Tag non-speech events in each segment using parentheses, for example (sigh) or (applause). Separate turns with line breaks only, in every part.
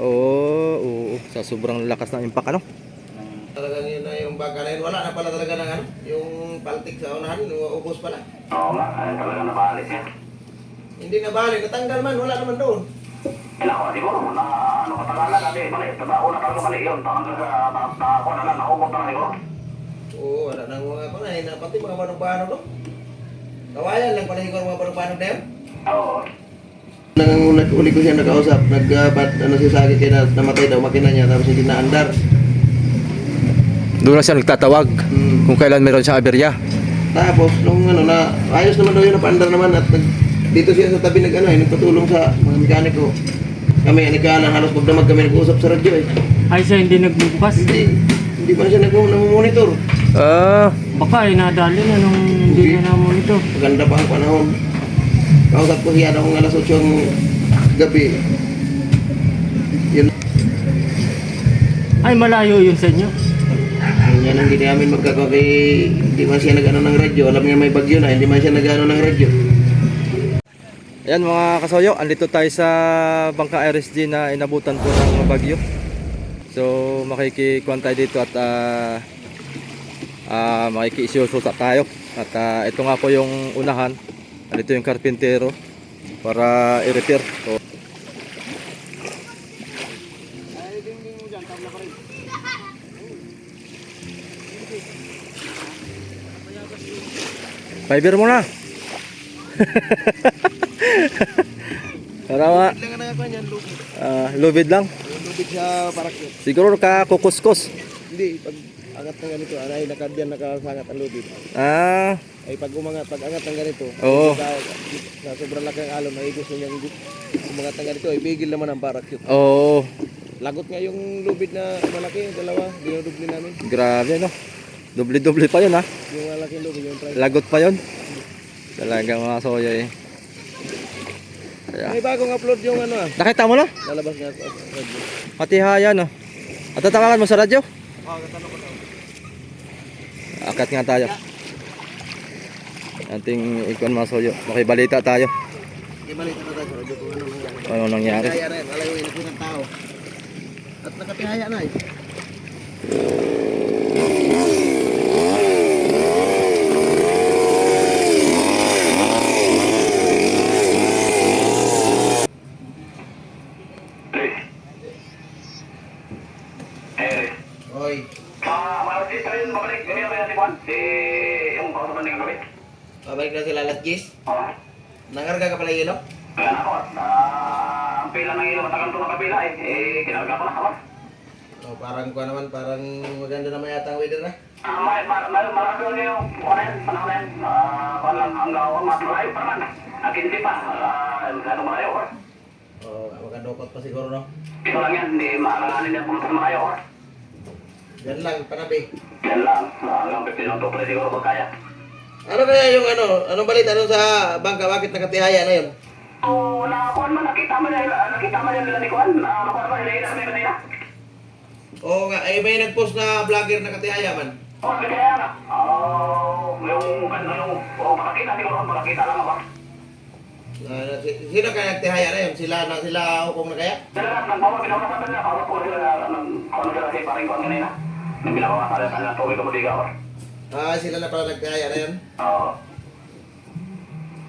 Oo, oo, sa sobrang lakas ng impact ano.
Talagang yun na yung bangka na yun. Wala na pala talaga ng ano, yung paltik sa unahan, ubos pala.
Oo nga, ay talaga nabalik yan.
Hindi na bali, natanggal man, wala naman doon.
Kailangan ko siguro na ano katagalan natin, mali, trabaho na talaga mali yun. Tanggal sa na- na ako na lang, naubos na siguro.
Oo, wala nang mga panay na pati mga banong-banog doon. Kawayan lang pala siguro mga banong-banog na yun.
Oo.
Nang nag-uli ko siya nakausap, nag-bat, ano siya sa akin, kaya na- namatay daw makina niya, tapos hindi na-andar.
Doon na siya nagtatawag
Hmm.
kung kailan meron siyang aberya.
Tapos, nung ano na, ayos naman daw yun, napaandar naman at nag, dito siya sa tabi nag ano, eh, nagpatulong sa mga mekaniko. Kami, anikala, halos magdamag kami nag-uusap sa radyo eh.
Ay siya hindi nagbubukas.
Hindi, hindi pa siya nag- namumonitor.
Ah,
Baka ay nadali na nung hindi na namonitor.
Maganda pa ang panahon. Kausap ko siya noong alas 8 ng gabi. Yun,
Ay malayo yun sa inyo.
yan ang hindi namin magkakawa kay hindi man siya nag-ano ng radyo. Alam niya may bagyo na, hindi man siya nag-ano ng radyo.
Ayan mga kasoyo, andito tayo sa Bangka RSG na inabutan po ng bagyo. So makikikuhan tayo dito at uh, uh, makikisusuta tayo. At ah, ito nga po yung unahan. Andito yung karpintero para i-repair. So, Fiber mo na.
Ang nakakuha niyan, lubid.
ah, lang.
Lubid sa parakyo.
Siguro ka kukuskus.
Hindi, pag angat ng ganito, ay nakadyan, nakasangat ang lubid.
Ah,
Ay pag umangat, pag angat ng ganito,
Oo.
sa, sa sobrang laki ng alon, ay gusto niyang umangat ng ganito, ay bigil naman ang parakyo.
oo.
Lagot nga yung lubid na malaki, yung dalawa, dinudubli namin.
Grabe no. Doble-doble pa yun ha.
Yung malaking lubid, yung price.
Lagot pa yun. Talaga mga soya eh. Kaya.
May bagong upload yung ano ah,
Nakita mo na?
lalabas nga sa radyo.
Matihaya no. At tatawagan mo sa radyo?
Oh, katanong ko.
Akat nga tayo. Ating ikuan mga soyo. Makibalita tayo.
Di balita na tayo ano nangyari. Yun, alayo yun, ng tao. At nakatihaya na. Eh, Oy,
ah, malasip tayo yun, mabalik. Hindi ako yan si Juan. Si, yung kausapan ng gabi.
pabalik na sila alas 10.
Oo.
Nangarga ka pala yun, no?
Kaya ako, ah, ang pila ng ilo matagal ito ng kabila eh. Eh, kinarga ko na ako.
Oh, parang ko naman, parang maganda naman yata ang weather na.
Ah, may, may, may, marami yun yung, ano yan, panahon na yan. Ah, parang ang gawa, mas malayo pa naman. Ang hindi pa, ah, ano malayo ko.
Oh, makadukot pa siguro, no?
Ito lang yan, hindi pumunta sa malayo ko.
Yan lang, panabi.
Yan lang, ah, hanggang 15 minuto pa siguro pag kaya.
Ano kaya yung ano, anong balita ano sa bangka, bakit nakatihaya na yun?
Oo, nakakuan man, nakita man nila, nakita man nila ni Kuan. Ah, nakuha naman nila, nila, nila, nila.
Oo nga, eh may nagpost na vlogger nakatihaya man.
Oh, kaya na. Oh, yung, ano, yung, oh, makakita siguro, makakita lang ako.
Uh, sino kaya nagtihaya na yun? Sila na sila hukom na kaya?
Sila lang, nagbawa, binawasan nila, para po sila, nang, kung ano sila si paring Kuan kanina. Nang binawasan nila, nang tubig ko ako.
Ah, sila na pala nagtihaya na yun.
Oo.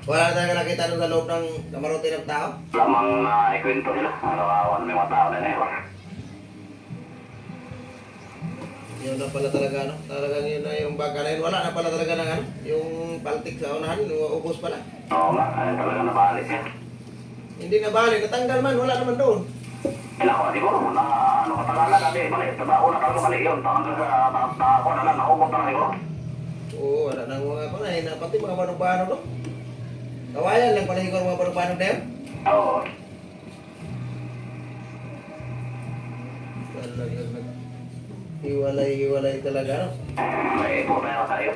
Wala tayo nakita doon sa loob ng kamarote ng tao?
lamang na ikwento nila. Araw-arawan may mga tao na na
Yun na pala talaga, ano? Talagang yun na yung bangka na yun. Wala na pala talaga ng ano? Yung paltik sa unahan, ubos pala.
Oo nga, ay talaga nabalik yan.
Hindi na bali, natanggal man, wala naman doon.
Kailangan siguro na ano katagalan natin, mali, trabaho na talaga mali yun. Tanggal sa ako na lang, naubos na siguro.
Oo, wala nang mga panay na pati mga banong-banog no? Kawayan lang pala siguro mga banong-banog na yun.
Oo.
Talagang nag... Hiwalay-hiwalay talaga, no?
May problema tayo.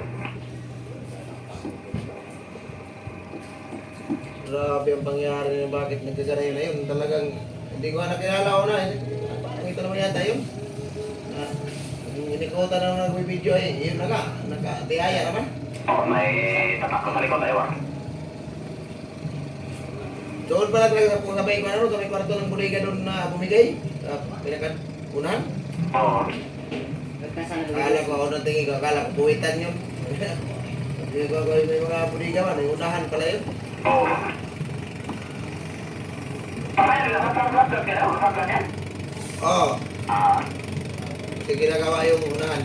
Grabe ang pangyari na bakit nagkagaray na yun. Talagang hindi ko nga nakilala ko na. Pakita naman yata yun. Ah, inikutan na nag-video ay yun na nga. Nakatihaya naman.
Oo, may tatak ko sa likod tayo ah.
Doon pala talaga kung sabay ko ano, sabay kwarto ng bodega doon na bumigay. Uh, pinakan unahan.
Oo.
Akala ko ako nang tingin ko, akala ko buwitan yun. Hindi ko ako may mga bodega man, yung unahan pala yun.
Oo. Ay, lahat ng lahat ng kaya, lahat ng yan.
Oo,
Ah,
kasi ginagawa yung unahan.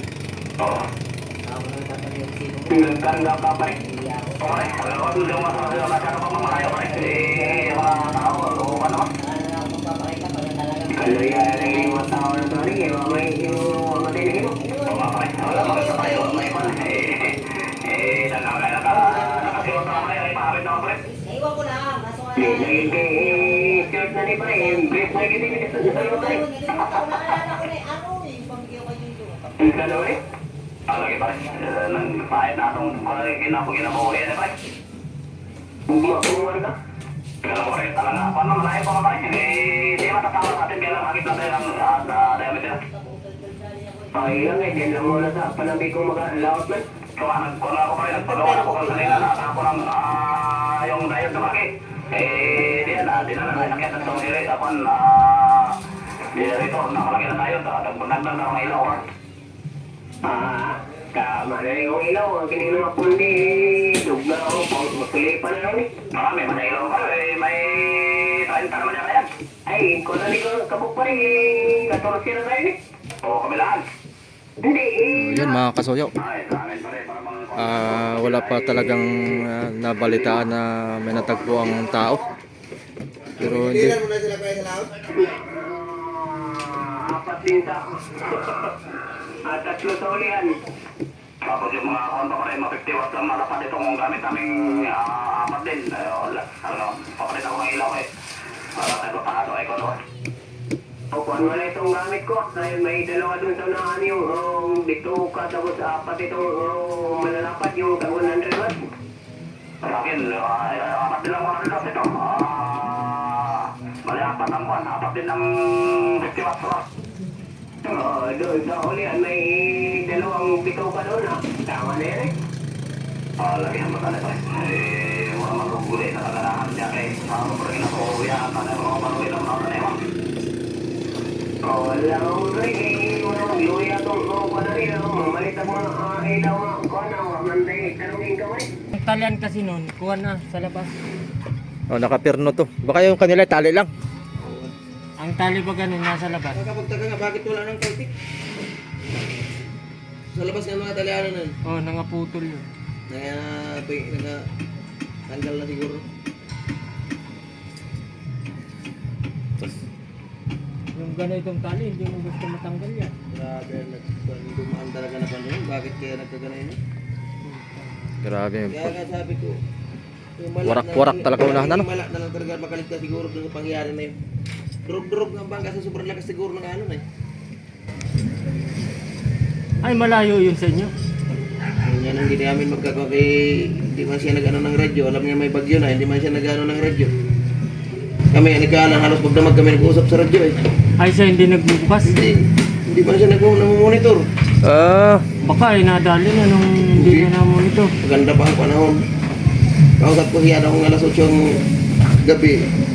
oo. Ganda ka pa rin. Okay, wala ko doon yung mga mga masyado pa rin. Eh, mga tao, o ano ba? Kalau ya, yung mga tao na tari, yung may yung mga tinig mo. Mamakayo, wala tayo, na.
Naiwan ko
na na rin.
Ko na.
Ang na. Pero. Paano malayo pa ka rin? Eh, di matatawag natin kaya lang hakit natin ang ah, diameter. Ay, lang eh. Diyan lang sa panabi ko mag-laot man. Kaya nagkuha ako pa rin. Nagpagawa ako kung kanina na ako ng ah, yung diode na di ah, Di na na mga ilay. Tapos, ah, di na rito. Nakalagay na tayo. Nagpunagdag na mga ilaw. Ah, tama na yung ilaw. Ang kinilo po ni Dugna o Magpili pa na lang eh. Marami man na ilaw ka. Eh, may 30 naman yan kaya. Ay, kung nani ko kabuk pa rin eh. Katorsi na tayo eh. Oo, kabilaan. Hindi eh.
So, yun mga kasoyo. Ah, wala pa talagang ah, nabalitaan na may natagpo ang tao. Pero hindi.
Na.
Ah, apat din sa (laughs) at tatlo sa ulihan. Tapos yung mga konto ko rin, mga 50 watts lang malapad itong gamit naming ah, apat din. Ano, papalit ako ng ilaw eh. Para paano ay kono. O kung wala itong gamit ko, dahil may dalawa dun sa unahan yung um, dito ka tapos apat itong um, malalapad yung 100 watts. Sa akin, uh, apat din lang 100 watts ito. Ah, mali apat ang kwan, apat din ng 50 watts ko. Oo, doon sa ulihan may dalawang bitaw ka doon ah. Tama na yan eh. Ah, lagi ang matala pa eh. Wala maguguli na kaganahan niya eh. Sama pa rin ako. Ano yung mga manuwi ng mga kanema. Oh, wala akong rin eh. Wala akong luya itong oh, wala rin. oh, Mamalit ang mga ah, ilaw nga. Kuha na, wamanday. Tanungin ka may.
Ang talian kasi noon, kuha na sa labas.
Oh, nakapirno to. Baka yung kanila tali lang.
Ang tali ba ganun nasa labas?
Nakapagtaka nga, bakit wala nang kautik? Sa labas ng mga Italiano nun.
Oh, nangaputol yun.
Naya, naga, tanggal na siguro.
Yung gano'n itong tali, hindi mo gusto matanggal yan.
Grabe, nagdumaan talaga na panahon. Bakit kaya nagkagana yun?
Grabe.
Kaya nga sabi ko,
Warak-warak
na-
talaga unahan, ano?
yung Mala na lang talaga makaligtas siguro sa pangyayari na yun. Durog-durog nga bang kasi sobrang lakas siguro ng ano na eh.
Ay, malayo yun sa inyo.
Yan ang hindi namin magkagawa kay hindi man siya nag-ano ng radyo. Alam niya may bagyo na, hindi man siya nag-ano ng radyo. Kami, nagkaalang halos pagdamag kami nag-uusap sa radyo eh.
Ay, siya hindi nagbubukas.
Hindi, hindi man siya nag-monitor.
Ah,
Baka ay nadali na nung hindi na naman ito.
Maganda pa ang panahon. Kausap ko siya akong alas 8 ng gabi.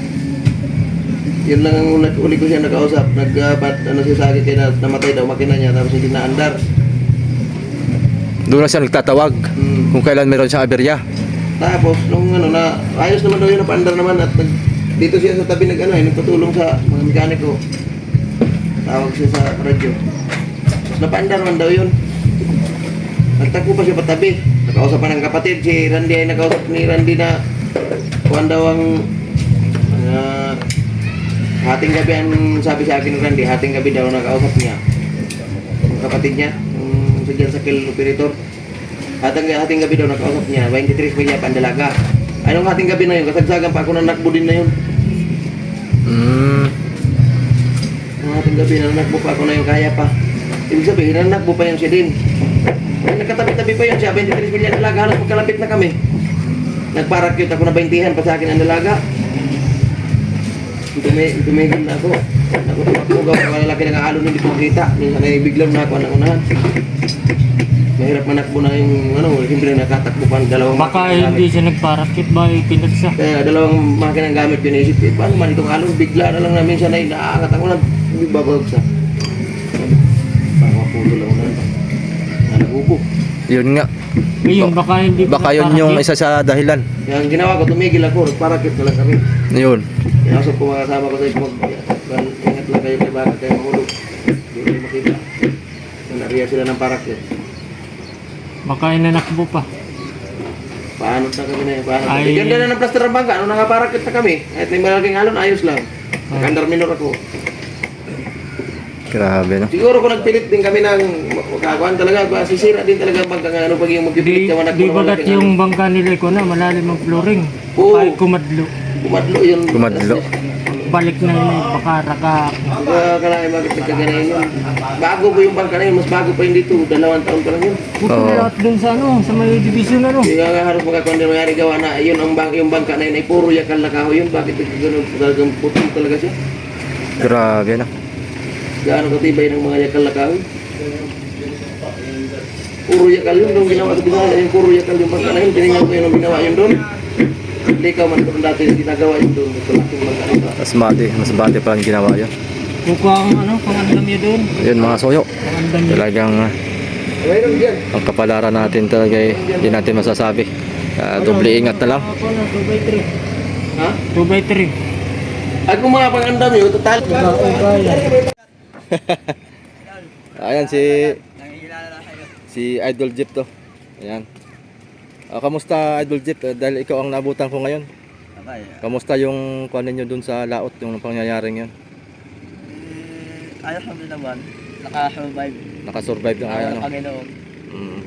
Yun lang ang nag- uli ko siya nakausap. Nagbat ano siya sa akin kaya na- namatay daw makina niya tapos hindi naandar.
doon na siya nagtatawag
Hmm.
kung kailan meron siyang aberya.
Tapos nung ano na ayos naman daw yun napaandar naman at nag, dito siya sa tabi nag ano eh, nagpatulong sa mga mekaniko. Tawag siya sa radyo. Tapos napaandar naman daw yun. Nagtagpo pa siya patabi. Nakausap pa ng kapatid si Randy ay nakausap ni Randy na kuhan daw ang ah, hating gabi ang sabi sa akin ni Randy, hating gabi daw nakausap niya. Ang kapatid niya, yung sa dyan sa kill operator. Hating, hating gabi daw nakausap niya, 23 million pandalaga. Anong hating gabi na yun? Kasagsagan pa ako ng nakbo din na yun.
Hmm.
Ang hating gabi na nakbo pa ako na yun, kaya pa. Ibig sabihin, nanakbo pa yun siya din. Ay, nagkatabi-tabi pa yun siya, 23 million dalaga, halos magkalapit na kami. Nagparakyut ako na 20 pa sa akin ang dalaga. Tumi tumigil na ako. Nakutumak ko gawa, malalaki ng aalon hindi ko makita. Ay biglang na ako ng unahan. mahirap manakbo na yung ano, siyempre nakatakbo pa ang dalawang
Baka hindi siya nagparakit ba eh, pinagsa.
Kaya dalawang makina ang gamit ko naisip, eh, paano man itong alon, bigla na lang namin siya na inaangat ako na babagsak. Parang mapulo lang na. Na nagubo.
Yun nga.
Ngayon, baka hindi
Baka yun yung
nagparakit.
isa sa dahilan.
Kaya ang ginawa ko, tumigil ako, parakit na lang kami.
Yun.
Kaya sa mga kasama ko sa ipog, ingat lang kayo kay baka kayo mahulog. Hindi kayo makita. Nariya sila ng parakit.
Baka inanakbo pa.
Paano na kami na yun? Paano?
Ay.
Ay. Ganda na ng plaster ng bangka. Nakaparakit na kami. Kahit may malaking alon, ayos lang. Nakandar minor ako.
Grabe no.
Siguro kung nagpilit din kami ng magkakakuan talaga, ba, sisira din talaga ang bangka nga ano pag yung magpipilit
Di,
ka man
di bagat yung bangka nila ko na malalim ang flooring.
Oo.
Ay kumadlo.
Kumadlo yun.
Kumadlo.
Balik na yun baka raka.
Kaya kailangan bakit nagkaganayin yun. Bago po yung bangka na yun, mas bago pa yun dito. Dalawang taon pa lang yun.
Buto
Oo.
na lahat dun sa ano, sa may division ano.
Kaya nga harus magkakuan din mayari gawa na yun ang bang yung bangka na yun ay puro yakal na kahoy yun. Bakit nagkagano'n talagang putol talaga siya?
Grabe no.
Gaano katibay ng mga yakal na kahoy? Puro yakal yun, nung ginawa ko ginawa yung puro yakal yung bangka na yun, tinignan ko yun nung ginawa yun doon. Likaw man kung dati ginagawa yun doon, ito laking bangka nito.
Mas bati. Mas bati pa ang ginawa yun.
Kukuha ang ano, pangandam niya doon.
Yun mga soyo.
Pangandam niya.
Talagang
Mayroon dyan.
ang kapalaran natin talaga eh, hindi natin masasabi. Ah, doble ingat na lang.
Ako na, 2 by 3.
Ha?
2 by 3.
Ay kung mga pangandam yun, total. (laughs)
Ayan si si Idol Jeep to. Ayan. Ah, kamusta Idol Jeep? Eh, dahil ikaw ang nabutan ko ngayon. Kamusta yung kuan ninyo dun sa laot yung pangyayaring yun?
Ayos lang din naman. Naka-survive.
Nakasurvive ng ayaw.
Panginoon.
Mm.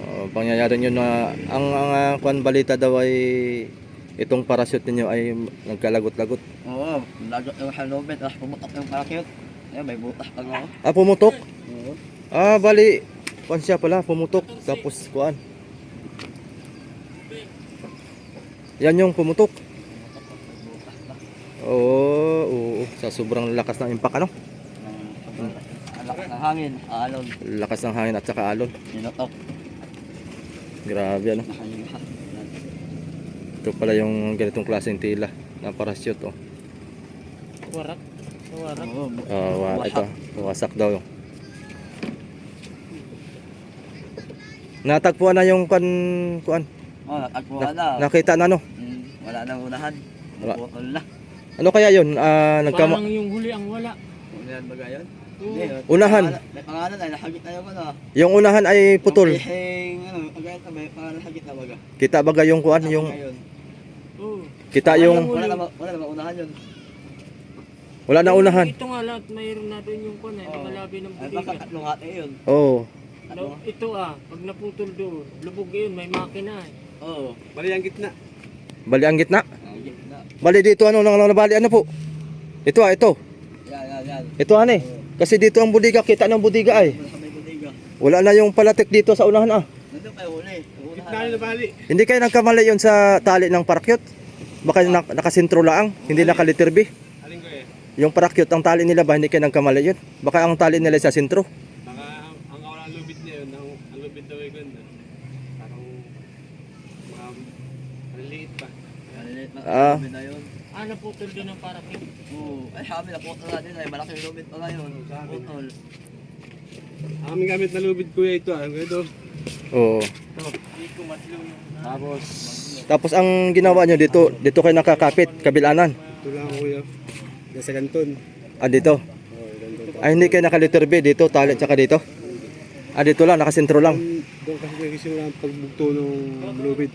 Oh, pangyayaring yun na ang ang ah, kuan balita daw ay itong parachute ninyo ay nagkalagot-lagot.
Oo. Lagot yung helmet. Tapos pumutok yung parachute. Ayun, may butas pa nga ako.
Ah, pumutok?
Oo.
Ah, bali. Kuan siya pala, pumutok. Tapos kuan. Yan yung pumutok. Oo, oo, sa sobrang lakas ng impact ano?
Ang lakas ng hangin. Alon.
Lakas ng hangin at saka alon.
Ninutok.
Grabe ano. Ito pala yung ganitong klaseng tila na parachute oh.
Warak. Warak.
Oo.
Ah, wa- ito, wasak daw. Natagpuan na yung kuan kuan.
Oo, natagpuan na.
Nakita na no.
Hmm, Wala nang unahan.
Wala.
Na.
Ano kaya yun? Ah, nagkama
Parang yung huli ang wala.
Kung yan ba gayon?
Oo.
Hindi, yun.
Unahan.
May pangalan- May pangalan ay nahagit na yung ano.
yung unahan ay putol.
Yung pihing, ano, agad na may pangalan nahagit na baga.
Kita baga yung kuan yung
Ngayon.
Oo.
kita yung
Wala naman, wala naman unahan yun.
wala na unahan.
Ito nga lahat, mayroon na doon yung kone,
Oo.
malabi ng
Ay, baka
budiga.
tatlong hati yun.
Oo.
No, ito ah, pag naputol doon, lubog yun, may makina eh.
Oo.
Bali ang gitna.
Ang gitna.
Bali dito ano nang nabali ano po? Ito ah, ito.
Yan, yan, yan.
Ito ane. Kasi dito ang budiga, kita ng budiga ay.
Wala
na yung palatik dito sa unahan ah.
Nandun kayo huli. Unahan.
Hindi kayo nagkamali yun sa tali ng parakyot. Baka nak nakasentro lang, hindi nakaliter B. Yung parakyot, ang tali nila ba, hindi kayo nagkamali yun? Baka ang tali nila sa sentro.
Baka ang ang ang lubid niya yun, ang, ang lubid daw ay ganda. Parang mga maliliit pa.
Maliliit na
Ah.
Ah, naputol doon ang parakit.
Oo. Ay, sabi na putol na din ay malaki yung lubid pa ngayon. Putol.
Ang aming gamit na lubid kuya ito, ah, ito.
Oo.
Tapos,
Tapos ang ginawa nyo dito, dito kayo nakakapit, kabilanan.
ito lang kuya. Nasa ganton.
Ah, dito.
Oh.
Ay, hindi kayo nakaliter B dito, tali tsaka dito. Ah, dito lang, nakasentro lang.
Doon kasi nagsisimula ang pagbugto ng lubid.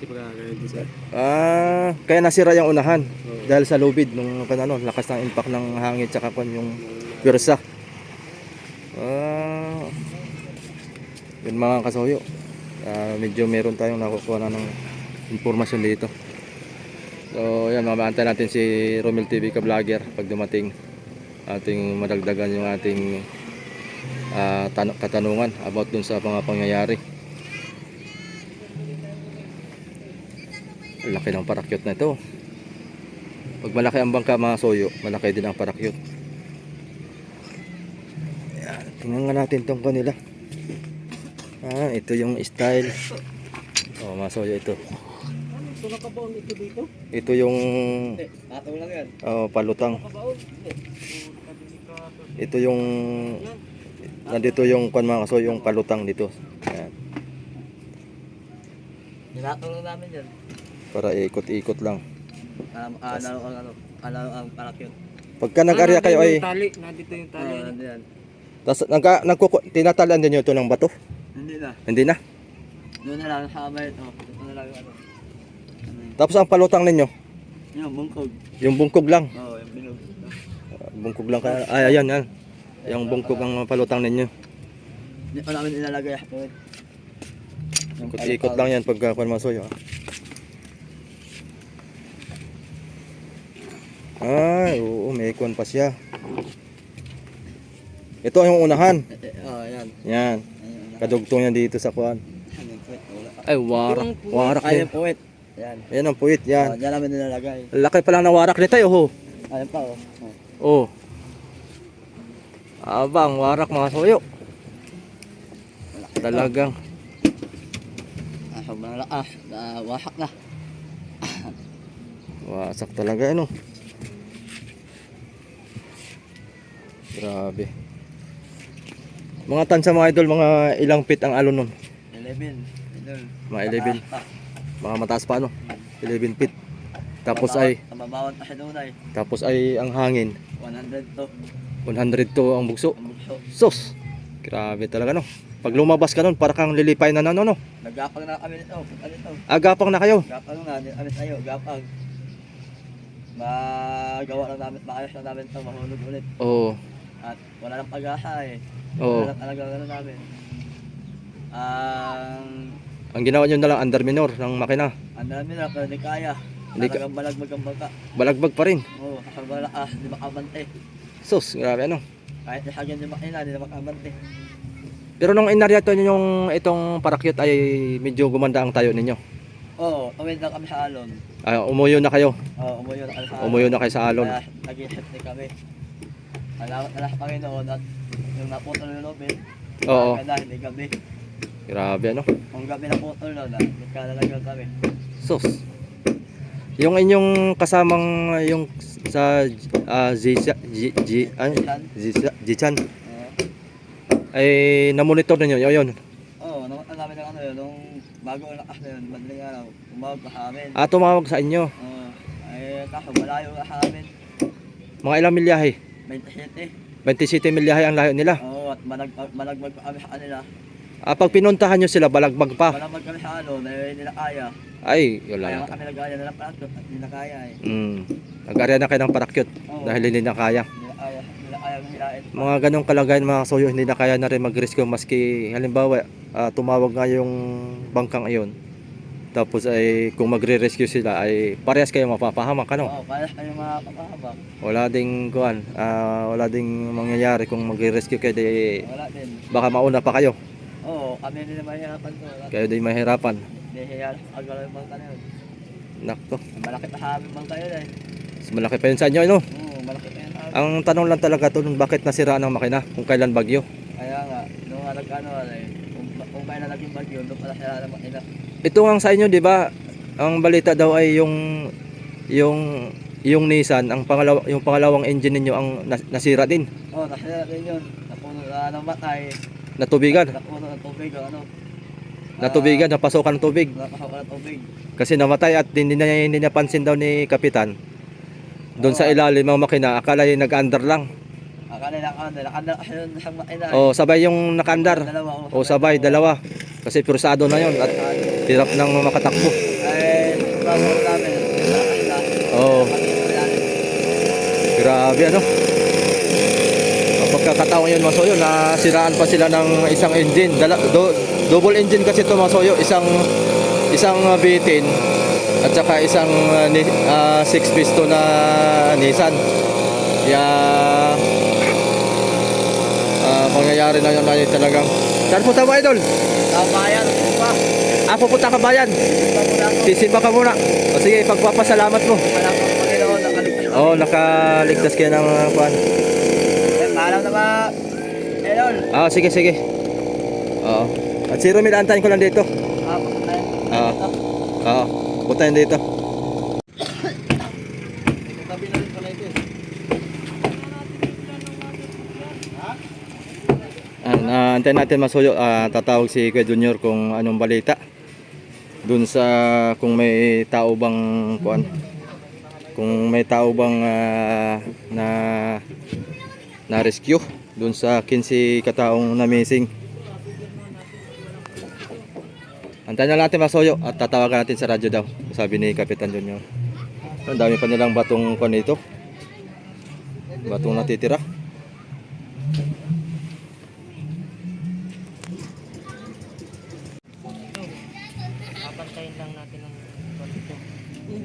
Kasi pagka ganito sa...
Ah, kaya nasira yung unahan. Dahil sa lubid, nung kan- ano, lakas ng impact ng hangin tsaka kon yung pwersa. Ah, yun mga kasoyo. Ah, medyo meron tayong nakukuha na ng impormasyon dito. So, yan, mamaantay natin si Romel TV ka vlogger pag dumating ating madagdagan yung ating ah, tan- katanungan about dun sa mga pangyayari. Laki ng parakyot na ito. Pag malaki ang bangka mga soyo, malaki din ang parakyot. Ayan, tingnan nga natin tong kanila. Yan, ito yung style. Oh, mga soyo ito.
Ito dito.
Ito yung
lang yan.
oh, palutang. Ito yung nandito yung kwan mga kasoyo, yung palutang dito. Yan.
Nilataw lang namin yan.
Para ikot-ikot lang.
Um, ah, lalo ang ano, ah, lalo ang parakyot.
Pagka nag-area
Ah,
kayo
nandito
ay
yung Tali. Nandito yung tali.
Nandun yan.
tas nagka nagkuku tinatalan din niyo ito ng bato.
Hindi na.
Hindi na.
Doon na lang sa kamay ito. Ito na lang ano. Ano?
Tapos ang palutang ninyo,
Yung bungkog.
yung bungkog lang.
Oo, yung bilog.
Ah, Bungkog lang kaya. Ay, ayan, yan. Yung bungkog ang palutang ninyo.
Hindi pa namin ilalagay. Yung
Ikot-ikot lang yan pagka kwan masoyo. Ay, oo, may kwan pa siya. Ito yung unahan.
Eh, eh, Oo, yan.
Yan. Kadugtong yan dito sa.
Yan. Wala.
Ay, warak. Warak
Ay, yung puwet. Yan.
Yan ang puwit, yan.
Diyan namin nilalagay.
Laki pa lang ng warak nito, oh.
Ayun pa, oh. Oh.
Oh. Abang, warak mga soyo. Talagang.
Ah, sobrang lakas. Ah, wasak na.
Wasak talaga, ano. Grabe. Mga tansa mga idol, mga ilang feet ang alon nun.
11. Idol.
Mga 11.
Ah,
Mga mataas pa, ano. 11 feet. Tapos
Mabawan-
ay,
Mababawan pa siya doon ay.
tapos ay ang hangin.
100 to.
100 to ang bugso.
Ang.
Sus! Grabe talaga, no. Pag lumabas ka nun, para kang lilipay na no, no.
Nagapang na kami nito. Ano ito?
Agapang na kayo.
Gapang na. Ano tayo? Gapang. Magawa lang namin. Maayos lang namin ito. Mahulog ulit.
Oo.
At wala nang pag-asa eh.
Oo.
Wala talaga ano namin. Ang
Ang ginawa nyo na lang under minor ng makina.
ang dami na pero di kaya.
Hindi ka-
Talagang balagbag ang bangka.
Balagbag pa rin.
Oo, kapag wala ah, di makabante.
Sus, grabe ano.
Kahit isagyan yung makina, di na makabante.
Pero nung inaryato nyo yung itong parakyut ay medyo gumanda ang tayo ninyo.
Oo, umid lang kami sa alon.
Ah, umuyo na kayo.
Oo, umuyo na kami sa alon.
Umuyo na kayo sa alon.
Kaya naging safety kami. Salamat na lang Panginoon at yung naputol yung lobin.
Oo.
Kaya hindi gabi.
Grabe ano.
Kung gabi naputol na, nagkalalagang kami.
Sus. Yung inyong kasamang yung sa uh, G, G, ay, na-monitor ninyo yun.
Oo, oh, namin ng ano yun, nung bago lakas na yun, madaling araw, umawag ka amin.
Ah, tumawag sa inyo.
Oo, ay kaso malayo ka amin,
Mga ilang milyahe?
27.
27 milyahe ang layo nila.
Oo, at malag, malagmag pa kami sa kanila.
Ah, pag pinuntahan nyo sila, balagbag pa.
Malagmag kami sa ano, hindi na kaya.
Ay,
Kaya
wala
nga
na.
kami nag-aya hindi na kaya eh.
Mm. Nag-area na kayo ng parakyut
Oo,
dahil hindi na kaya.
Na kaya, na kaya hilain.
Mga ganong kalagayan mga soyo, hindi na kaya na rin mag-rescue maski halimbawa ah, tumawag nga yung bangkang iyon. Tapos ay kung magre-rescue sila ay parehas kayo mapapahamak ano.
Oo, kaya kayo mga kapahabak.
Wala ding kuan, ah, wala ding mangyayari kung magre-rescue kayo di
Wala din.
baka mauna pa kayo.
Oo, kami din naman hirapan ko. Wala.
Kayo din mahirapan.
Hindi hiya sa agalaw yung bangka na yun.
Nakto.
Malaki pa sa amin bangka yun eh.
Mas malaki pa yun sa inyo, ano?
Oo, malaki pa yun.
Ang tanong lang talaga to, bakit nasiraan ang makina? Kung kailan bagyo?
Kaya nga, nung nga nag-ano eh, kung, kung kailan naging bagyo, doon pala sila naman ina.
Ito nga sa inyo, 'di ba? Ang balita daw ay yung yung yung Nissan, ang pangalawa yung pangalawang engine ninyo ang nas- nasira din,
oh, nasira rin yun. Napuno na ng matay.
natubigan.
Napuno ng tubig ang ano.
Natubigan, napasokan ng tubig.
Napasok ng tubig.
Kasi namatay at hindi na hindi napansin daw ni kapitan. Doon sa ilalim ng makina, akala yung nag-under lang.
Eh.
O sabay yung nakandar.
Dalawa.
O sabay, dalawa. Kasi pirsado na yon at hirap nang makatakbo.
Na namin.
grabe ano. Pagkakataon yun mga soyo, nasiraan pa sila ng isang engine. Dala, do, double engine kasi ito mga soyo, isang isang uh, V10 at saka isang uh, ni, uh, six piston na Nissan. Kaya mangyayari na yun yun talagang. Saan punta mo idol?
Ah, bayan, pa.
Ah, pupunta ka bayan.
Ito muna ako.
Sisimba ka muna. O sige, pagpapasalamat mo.
Alam ko, Panginoon, nakaligtas.
Oo, oh, nakaligtas kayo ng uh, kwan.
Eh, Paalam na ba? Elon.
Ah, sige, sige. Oo. At si Romil, antayin ko lang dito.
Ah, pagkain.
Oo. Oo. Puntayin dito.
Ito tabi na rin pala ito eh.
Antayin natin masuyo. Ah, tatawag si Kuya Junior kung anong balita. Dun sa kung may tao bang kuan. Kung may tao bang ah, na na rescue dun sa 15 kataong na missing. Antayin na natin masuyo at tatawagan natin sa radyo daw. Sabi ni Kapitan Junior. Ang dami pa nilang batong kuan dito. Batong natitira.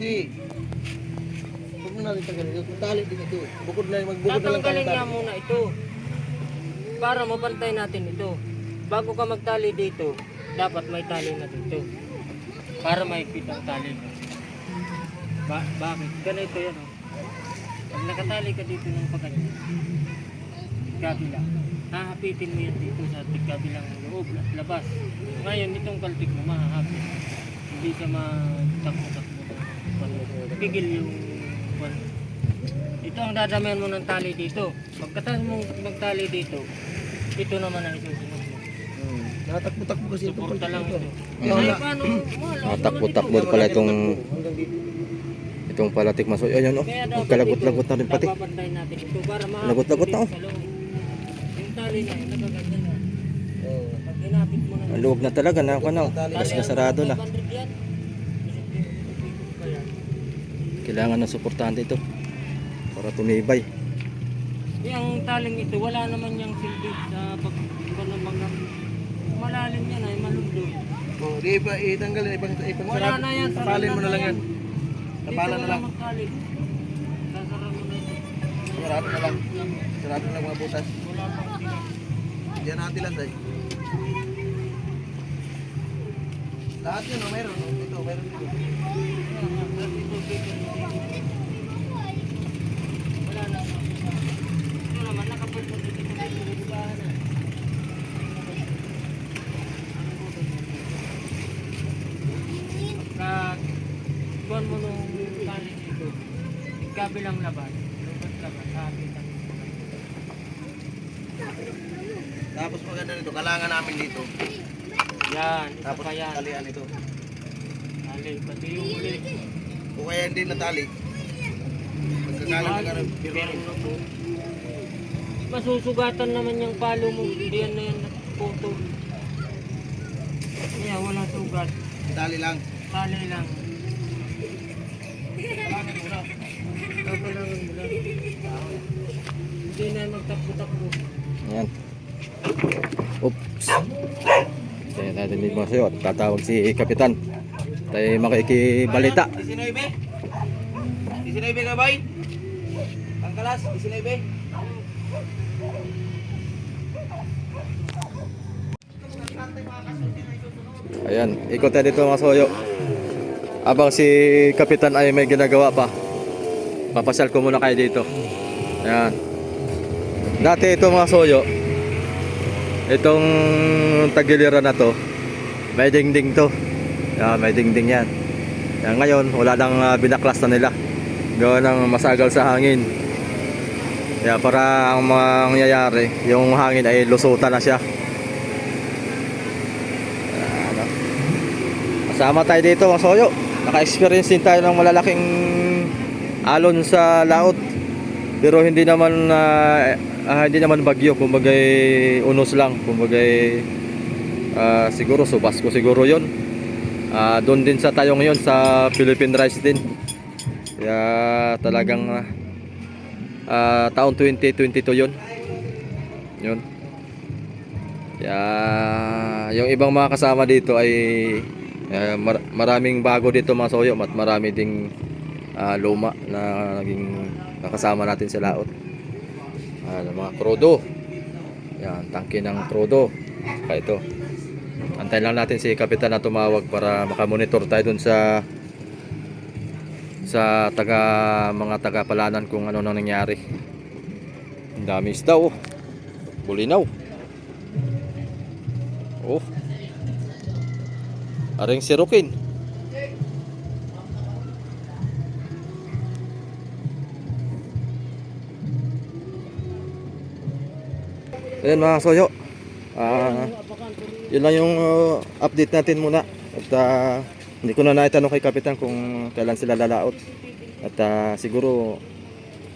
Hindi. Huwag mo natin tanggalin. Tali din ito. Bukod na, magbukod na lang tayo
Tatanggalin nga muna ito. Para mapantay natin ito. Bago ka magtali dito, dapat may tali na dito. Para maipit ang tali. Ba bakit? Ganito yan oh. Pag nakatali ka dito ng pagkanya, kabila, hahapitin mo yan dito sa kabilang loob at labas. Ngayon, itong kaltik mo mahahapit. Hindi ka matakbo-takbo. Pigil yung. Ito ang dadamihan mo ng tali dito. Pagkatapos mo magtali dito, ito naman ang isusunod mo.
Hmm. Natakbo-takbo kasi ito.
Suporta lang ito. Ay, paano? Wala naman
takbo-takbo
ito.
pala itong itong palatik maso. Ayun oh.
Ito,
na rin pati.
napapantayin natin ito para maapit
Lagot-lagot na, oh.
Yung tali na yun, nakaganyan na.
Oo.
Pag hinapit mo na.
Ang loob na talaga na ako na. Gas na sarado na. Kailangan ng suportante ito para tumibay.
Yung taling ito, wala naman yung silbi sa pag malalim yan ay malundog.
Oh, di ba itanggalin ibang ibang
Wala
sarado.
na yan.
Tapalin mo na lang yan. Tapalan na lang.
mo na
lang. Sarado na lang mga butas. Diyan natin lang dahil. Lahat yun, mayroon. oh. Ito, mayroon dito.
Buwan mo nung tali dito, kabilang labas, lubot labas, hapit ang
Tapos maganda nito, kalangan namin dito.
Yan,
Tapos
yan.
talian ito.
Tali, pati yung uli.
O kaya hindi natali.
Pero ano po, masusugatan naman yung palo mo. Hindi yan na yan photo. Kaya wala sugat.
Tali lang.
Tali lang. Kapalangan mo lang. Hindi na magtakbo-takbo.
Ayan. Oops. Kaya natin din mga sayo at tatawag si Kapitan. Tayo makikibalita.
19? 19 ka ba? Pangkalas, 19.
Ayan, ikot tayo dito mga soyo. Abang si Kapitan ay may ginagawa pa. Papasyal ko muna kayo dito. Ayan. Dati ito mga soyo, itong tagiliran na to, may dingding to. Ayan, may dingding yan. Ayan, ngayon, wala nang ah, binaklas na nila. Gawa ng masagal sa hangin. Kaya para ang mangyayari, yung hangin ay lusutan na siya. Kasama tayo dito mga soyo. Naka-experience din tayo ng malalaking alon sa laot. Pero hindi naman ah, ah, hindi naman bagyo, kumbaga unos lang, kumbaga ah, siguro subas ko siguro 'yon. Ah, doon din sa tayo ngayon sa Philippine Rice din. Kaya talagang ah, ah, taon 2022 'yon. 'Yon. Kaya yung ibang mga kasama dito ay eh, mar- maraming bago dito mga soyo at marami ding ah, luma na naging kasama natin sa laot. Ah, mga krudo. Yan, tangke ng krudo. Saka ito. Antayin lang natin si Kapitan na tumawag para makamonitor tayo dun sa sa taga mga taga palanan kung ano nang nangyari. Ang dami isda oh. Bulinaw. Oh. Aring si Rukin. Ayan mga soyo. Ah, yun lang yung uh, update natin muna. At ah, hindi ko na naitanong kay Kapitan kung kailan sila lalaot. At ah, siguro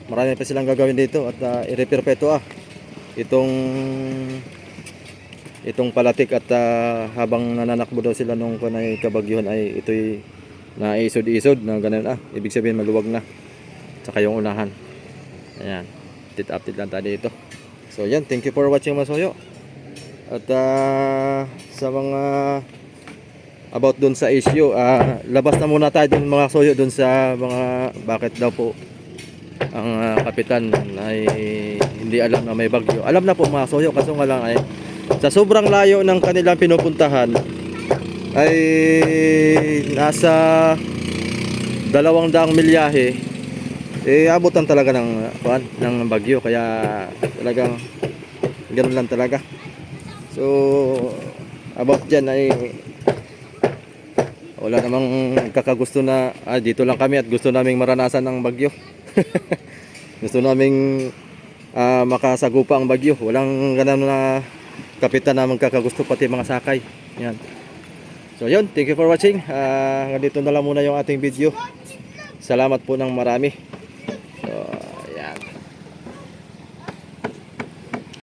marami pa silang gagawin dito at uh, ito ah. Itong itong palatik at ah, habang nananakbo daw sila nung kanay kabagyuhan ay ito'y naisod-isod na ganun ah. Ibig sabihin maluwag na. Tsaka yung unahan. Ayan. Update update lang tayo dito. So yan, thank you for watching Masoyo. At ah, sa mga about dun sa issue, ah, labas na muna tayo dun mga soyo dun sa mga bakit daw po ang ah, kapitan ay hindi alam na may bagyo. Alam na po mga soyo, kaso nga lang ay sa sobrang layo ng kanilang pinupuntahan ay nasa dalawang daang milyahe eh abutan talaga ng kuan ng bagyo kaya talagang ganun lang talaga so about dyan ay wala namang kakagusto na ah, dito lang kami at gusto naming maranasan ng bagyo. (laughs) Gusto naming ah, makasagupa ang bagyo. Walang ganun na kapitan na magkakagusto pati mga sakay. Yan. So yun. Thank you for watching. Ah, hanggang dito na lang muna yung ating video. Salamat po ng marami. So,